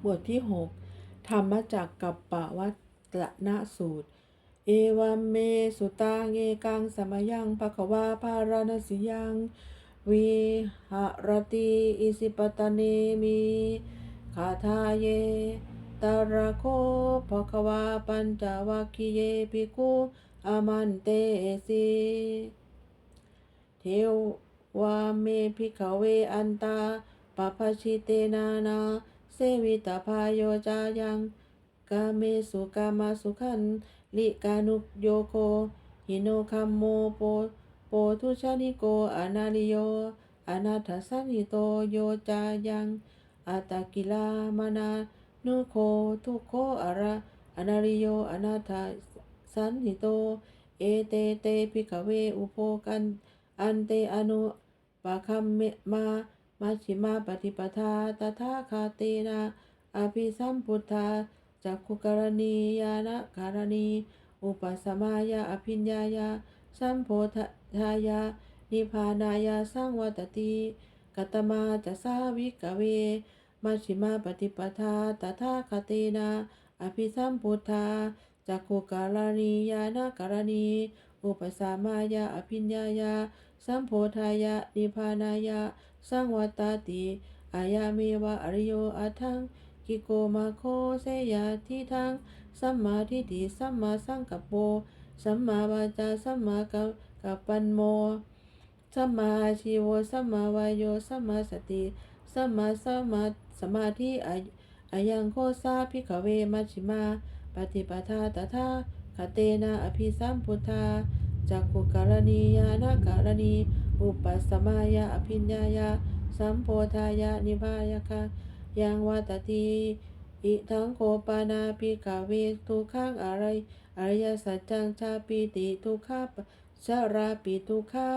หมวดที่ 6 ธรรมจักกับปวัตนสูตร เอวัมเมสุตังเอกังสมยังภควาภารณสิยังวิหรติอิสิปตเนมิคาทาเยตระโคภควาปัญจวัคคีเยปิกุอามันเตสิเทวาเมพิกขเวอันตาปปปชิเตนานา สวิตาพายโยจายังกาเมสุกามาสุขันลิกานุโยโคหิโนคัมโมโปโปทุชานิโกอนาลิโยอนาถสันหิโตโยจายังอาตากิลามานานุโคทุโคอาระอนาลิโยอนาถสันหิโต เอเตเตพิกเวอุโปกัน อันเตอนุปะคัมเมมา มัชฌิมาปฏิปทาตถาคาเตนะอภิสัมพุทธาจักขุกรณียานะการณี อุปสมายาอภิญญายา สัมโพธายา นิพานายาสังวัตติกัตมาจะสาวิกเว มัชฌิมาปฏิปทาตถาคเตนะอภิสัมพุทธาจักขุกรณียานะการณี อุปสมายาอภิญญายา สัมโพธายะนิพานายะ สังวัตติอายาเมวะอริโยอัทังกิโกมาโคเสยาทิทังสัมมาทิฏฐิสัมมาสังกัปโปสัมมาวาจาสัมมากัปปันโมสัมมาชีวสัมมาวายโยสัมมาสติสัมมาสัมมาสมาธิอายังโคสาภิกขเวมัชฌิมา ปฏิปทาตถาคเตนะอภิสัมพุทธาจักขุการณียานาการณี อุปสมายาอภิญญายา สัมโพธายานิพพายาคายังวัตติอิทังโคปานาปิกาเวทุกขังอะไรอริยสัจจังชาปิติทุกขาชาราปิทุกขา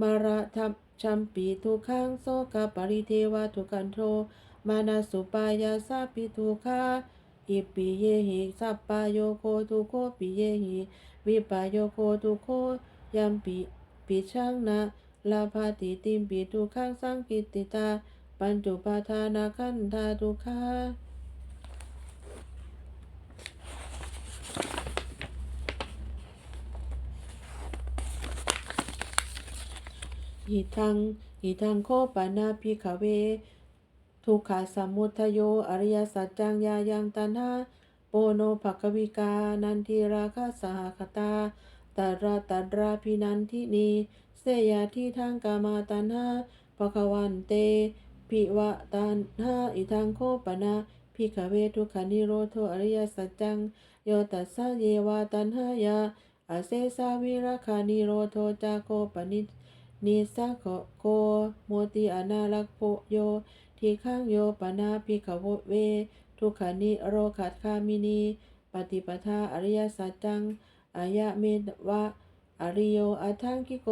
มาระธรรมชัมปีทุกขังโสกปริเทวทุกันโทมานาสุปายาสาปิทุกขาอิปิเยหิสัปปายโยโคทุโคปิเยหิวิปายโยโคทุโคยัมปิปิชังนะ ลาภาติติมปิทุขังสังกิตติตา ปัญจุปาทานาคันธาทุกขาอิทังอิทังโคปานาภิขเว ทุกขาสมุทโย อริยสัจจังยายังตันหาโปโนภควิกา นันทิราคาสหคตาตาราตาราพินันทินี สยาที่ทางกามาตันหาภควันเตปิวะตันหาอิทังโคปนาพิกเวทุกขานิโรโทอริยสัจจังโยตัสสะเยวาตันหายาอาเซสาวิราคานิโรโทจาโคปนินิสักโคโมติอนาลักโปโยทีข้างโยปนาภิกขเว ทุกขานิโรขัดคามินี ปฏิปทาอริยสัจจังอายะเมวะ อริโยอัทังกิโก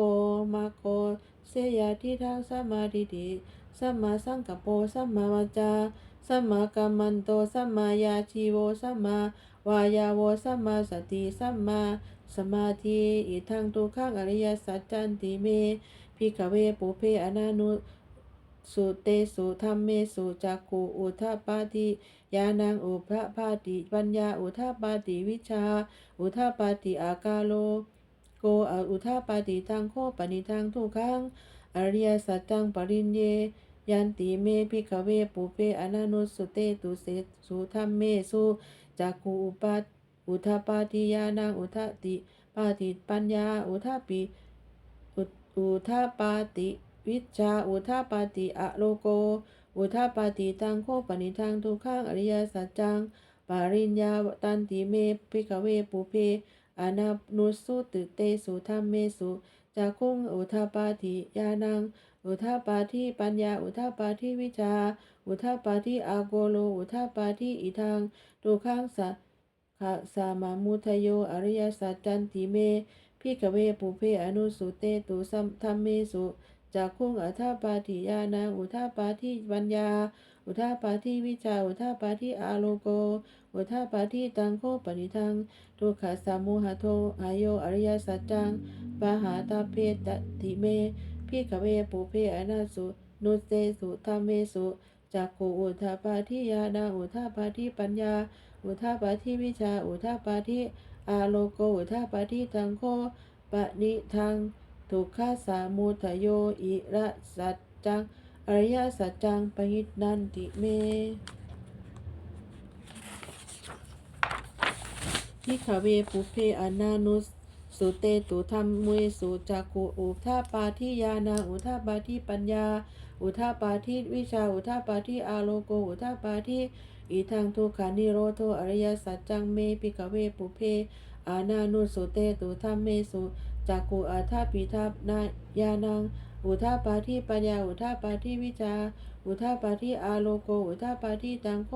มาโกเสยาทิทางสัมมาทิฏฐิสัมมาสังกัปโปสัมมาวาจาสัมมากัมมันโตสัมมายาชีโวสัมมาวายาโวสัมมาสติสัมมาสมาธิอิทังทุขังอริยสัจจันติเมพิกเวปุเพอนานุสุเตสุธรรมเมสุจักขุอุทาปาติยานังอุพระปาติปัญญาอุทาปาติวิชา อุทาปาติอากาโล กอุทาปาติทางโคปนิทางทุกขังอริยสัจจังปรินเยยันติเมพิกเวปุเปอนานุสุเตตุเสสุธรรมเมสุจักขุอุปาอุทาปาติยานังอุทาติปาติปัญญาอุทาปิอุทาปาติวิชาอุทาปาติอะโลโก อุทาปาติตังโคปนิทังทุกขังอริยสัจจังปาริญญาตันติเมพิกเวปุเพ อนานุสุติเตสุธรรมเมสุจักคุงอุทาปาติยานัง อุทาปาทิปัญญา อุทาปาทิวิชา อุทาปาทิอาโกโล อุทาปาทิอิทังทุกขังสัขะสามามุทโย อริยสัจจันติเมพิกเวปุเพอนุสุเตตุสัมธรรมเมสุจากคุงอัฏฐปาติยานัง อุทาปาทิปัญญา อุทาปาทิวิชาอุทาปาทิอาโลโก อุทาปาทิตังโคปนิทังทุกขสามุหะโทอายโยอริยสัจจังปาหาตาเพตติเมพิกเวปุเพอนาสุนุเตสุธรรมเมสุจักขุอุทาปาทิญาณอุทาปาทิปัญญา อุทาปาทิวิชา อุทาปาทิอาโลโก อุทาปาทิทังโคปนิทังทุกขาสามุทโยอิระสัจจัง อริยสัจจังปหิตนันติเมพิขเวปุเพอนานุสสุเตตุธรรมเมสุจักขุอุทาปาทิญาณังอุทาปาทิปัญญา อุทาปาทิวิชาอุทาปาทิอาโลโกอุทาปาทิอิทังทุกขานิโรโทอริยสัจจังเมพิขเวปุเพอานานุสุเตตุธรรมเมสุจักขุอัทาปิทานายานัง อุทาปาทิปัญญาอุทาปาทิวิชาอุทาปาทิอาโลโก อุทาปาทิตังโค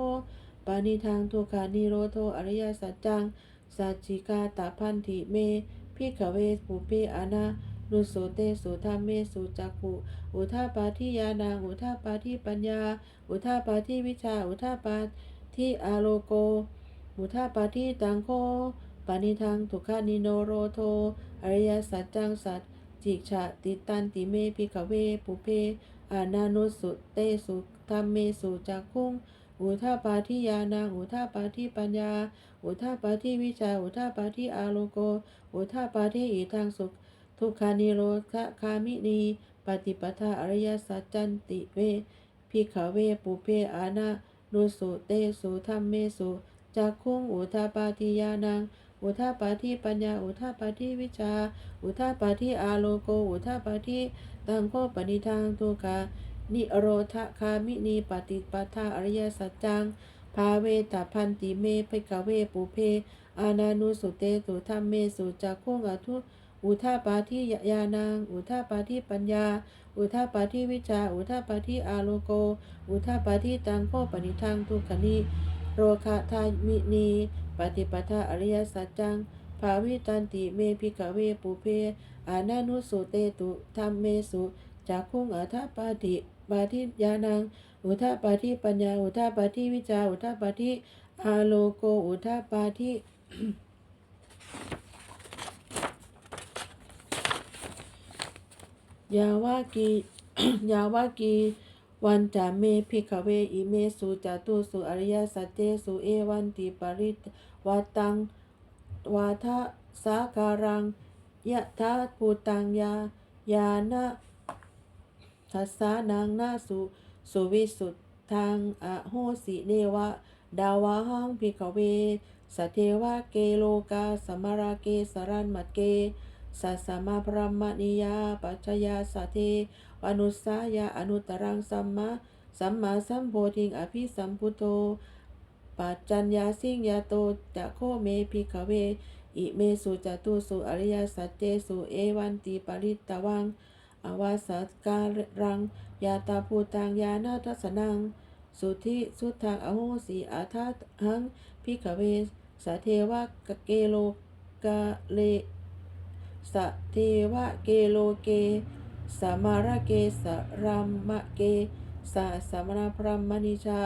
ปานิทังทุกขานิโรโทอริยสัจจังสัจจิกาตาพันธิเมพิขเวปุเพอานานุโสเตสุธรรมเมสุจักขุอุทาปาทิยานังอุทาปาทิปัญญา อุทาปาทิวิชา อุทาปาทิอาโลโก อุทาปาทิตังโคปานิทังทุกขานิโนโรโทอริยสัจจังสัจจ จิกฉะติตันติเมพิขเวปุเพอานานุสุเตสุธรรมเมสุจักขุงอุทาปาทิยานังอุทาปาทิปัญญา อุทาปาทิวิชา อุทาปาทิอาโลโก อุทาปาทิอิทังสุข ทุกขานิโรธคามินี ปฏิปทาอริยสัจจันติเวพิขเวปุเพอานานุสุเตสุธรรมเมสุจักขุงอุทาปาทิยานัง อุทาปาทิปัญญา อุทาปาทิวิชา อุทาปาทิอาโลโก อุทาปาทิตังโคปนิทังทุกา นิโรธคามินีปฏิปทาอริยสัจจัง ภาเวตาพันติเมภิกเวปุเพ อานานุสุเตตุธรรมเมสุจักขุงอทุอุทาปาทิยานัง อุทาปาทิปัญญา อุทาปาทิวิชา อุทาปาทิอาโลโก อุทาปาทิตังโคปนิทังทุกขนิโรคะทามินี ปฏิปทาอริยสัจจังภาวิตันติเมภิกเวปุเพอานานุสุเตตุธรรมเมสุจักขุงอัทปาติปาทิยานัง อุทาปาทิปัญญา อุทาปาทิวิจา อุทาปาทิอาโลโก อุทาปาทิยาวากียาวากี วันจาเมพิกเวอิเมสุจตุสุอริยสัจเจสุเอวันติปริตวัตังวาทะสาการังยะทาภูตังยายานะทัสสานังนาสุสุวิสุทธังอโหสิเนวะ ดาวาหังพิกเวสเทวะเกโลกาสมราเกสรันมัตเกสัสสมาพรหมนิยาปัจจยาสเท วนุสายาอนุตรังสัมมาสัมมาสัมโพธิงอภิสัมพุทโธปัจจัญญาสิงยาโตจะโคเมพิกเว อิเมสุจตุสุอริยสัจเจสุเอวันติปริตตวัง อวาสการัง ยาตาภูตังยานาทัสนัง สุธิสุทธังอโหสีอาทัตหังพิกเวสเทวะกเกโลกะเลสเทวะเกโลเก สมาระเกสรัมมะเกสะสมณพรหมนิชา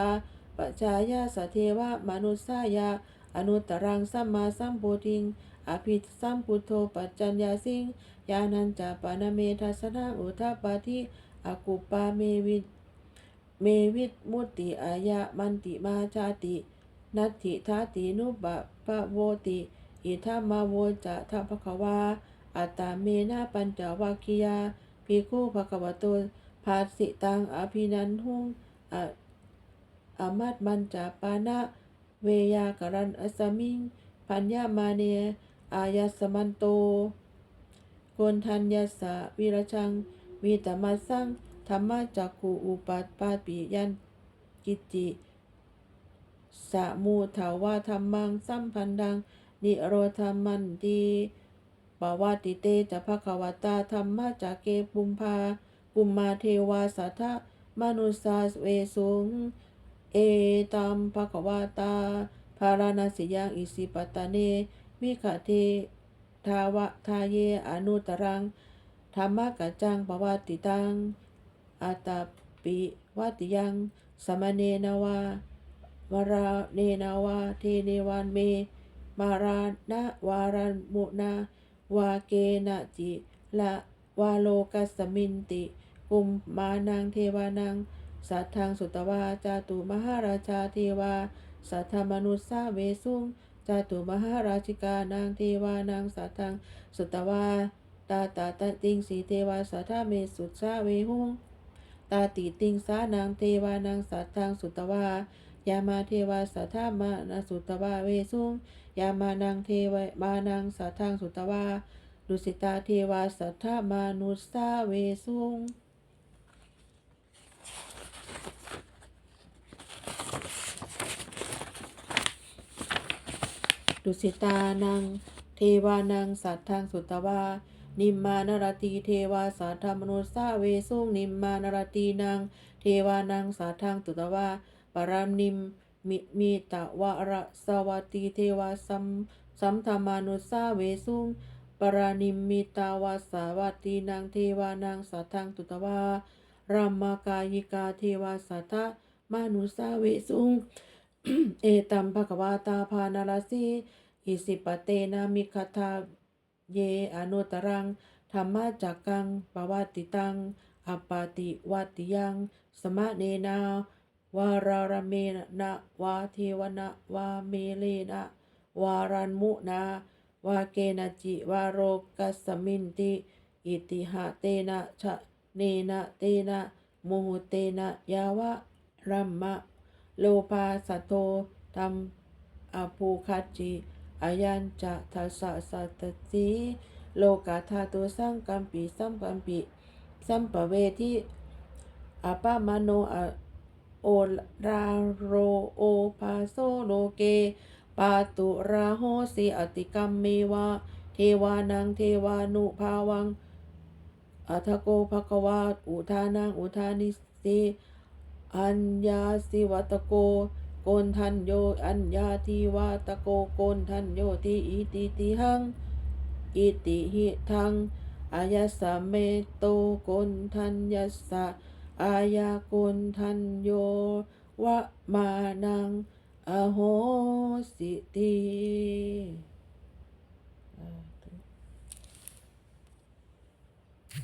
ปัจจายาสเทวะมนุสายา อนุตรังสัมมาสัมโพธิง อภิสัมพุทโธปัจจัญญาสิง ยานันจาปานาเมทัสนังอุทาปาทิอากุปาเมวิเมวิตมุติอายะมันติมาชาติ นัตถิทาตินุปะปะโวติ อิทัมมาโวจะทัพพคะวาอัตตาเมนะปัญจวัคคียา ภิกขุภควโตภาสิตังอภินันหุงออามัตมันจาปานะเวยากรันอสมิง ปัญญามาเนอายสมันโตโกนทัญญาสะวิรชังวีตมัสสังธรรมะจักขุอุปัตปาปิยันกิจิสะมูถาวาธรรมังสัมพันดัง นิโรธรรมันตี ปวัติเตจะภควตาธรรมะจักเกปุมพาปุมมาเทวาสัทธมนุสาเวสุง เอตัมภควตาภาราณสิยังอิสิปตาเนมิขเททาวะทาเยอนุตรังธรรมะกัจจังปวัติตังอัตปิวัติยังสมเนนาวาวราเนนาวาเทเนวันเม มารานะวารันมุนา วาเกนะจิละวาโลกัสมินติ กุมมานังเทวานัง สัทธังสุตวาจาตุมหาราชาเทวา สัทธมนุสสาเวสุงจาตุมหาราชิกานางเทวานางสัทธังสุตวาตาตาตติงสีเทวาสัทธาเมสุสาเวหุงตาติติงสานางเทวานางสัทธังสุตวายามาเทวาสัทธามานาสุตวาเวสุง ยามานังเทวมานังสัทธังสุตวาดุสิตาเทวาสัทธามานุสาเวสุงดุสิตานัง เทวานังสัทธังสุตวานิมมานรตีเทวาสัทธมนุสสาเวสุงนิมมานรตีนังเทวานังสัทธังสุตวาปรามนิม มิมีตะวะระสวัตตีเทวาสัมสัมธรรมานุสาเวสุงปรานิมมิตาวาสาวัตีนางเทวานังสัทธังสุตวารัมมากายิกาเทวาสัทธมานุสาเวสุงเอตัมภควาตาพานาลาสีอิสิปเตนะมิคทาเยอนุตรังธรรมจักกังปวัติตังอปปาติวัติยัง สมะเนนา วารารเมนะวาเทวนะวาเมเลนะ วารันมุนาวาเกนจิวาโรกัสมินติ อิติหะเตนะชะเนนะเตนะโมหเตนะยาวะรัมมะ โลภาสัตโตธรรมอภูคัจจิอายัญจะทัสสะสัตตสีโลกาธาตุสังกัมปิสัมกัมปิสัมปเวทิอาปามโนอะ โอราโรโอภาโซโลเก ปาตุราโหสิอติกัมเมวะ เทวานังเทวานุภาวัง อัทโกภควาอุทานังอุทานิสีอัญญาสิวัตโก โกนทันโย อัญญาทิวัตโกโกนทันโยทิอิติติหัง อิติหิทังอายสเมโตโกนทันยัสสะ อายาโกนทันโยวะมานัง อโหสิติ